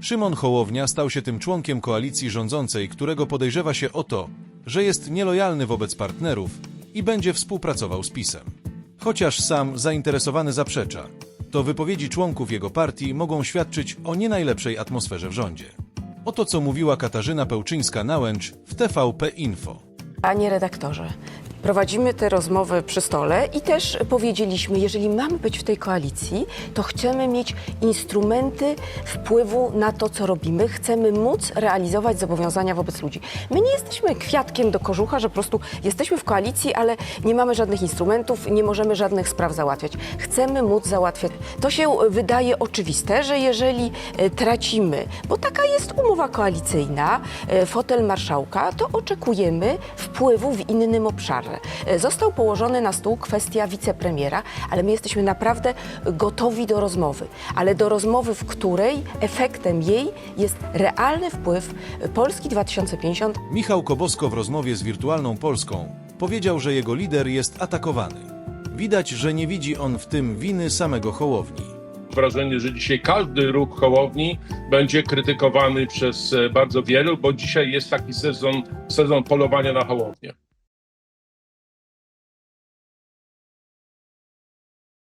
Szymon Hołownia stał się tym członkiem koalicji rządzącej, którego podejrzewa się o to, że jest nielojalny wobec partnerów i będzie współpracował z PiSem. Chociaż sam zainteresowany zaprzecza, to wypowiedzi członków jego partii mogą świadczyć o nie najlepszej atmosferze w rządzie. Oto co mówiła Katarzyna Pełczyńska-Nałęcz w TVP Info. Panie redaktorze, prowadzimy te rozmowy przy stole i też powiedzieliśmy, jeżeli mamy być w tej koalicji, to chcemy mieć instrumenty wpływu na to, co robimy. Chcemy móc realizować zobowiązania wobec ludzi. My nie jesteśmy kwiatkiem do kożucha, że po prostu jesteśmy w koalicji, ale nie mamy żadnych instrumentów, nie możemy żadnych spraw załatwiać. Chcemy móc załatwiać. To się wydaje oczywiste, że jeżeli e, tracimy, bo taka jest umowa koalicyjna, e, fotel marszałka, to oczekujemy wpływu w innym obszarze. E, Został położony na stół kwestia wicepremiera, ale my jesteśmy naprawdę gotowi do rozmowy, ale do rozmowy, w której efektem jej jest realny wpływ Polski 2050 Michał Kobosko w rozmowie z Wirtualną Polską powiedział, że jego lider jest atakowany. Widać, że nie widzi on w tym winy samego Hołowni. wrażenie, że dzisiaj każdy ruch Hołowni będzie krytykowany przez e, bardzo wielu, bo dzisiaj jest taki sezon, sezon polowania na Hołownię.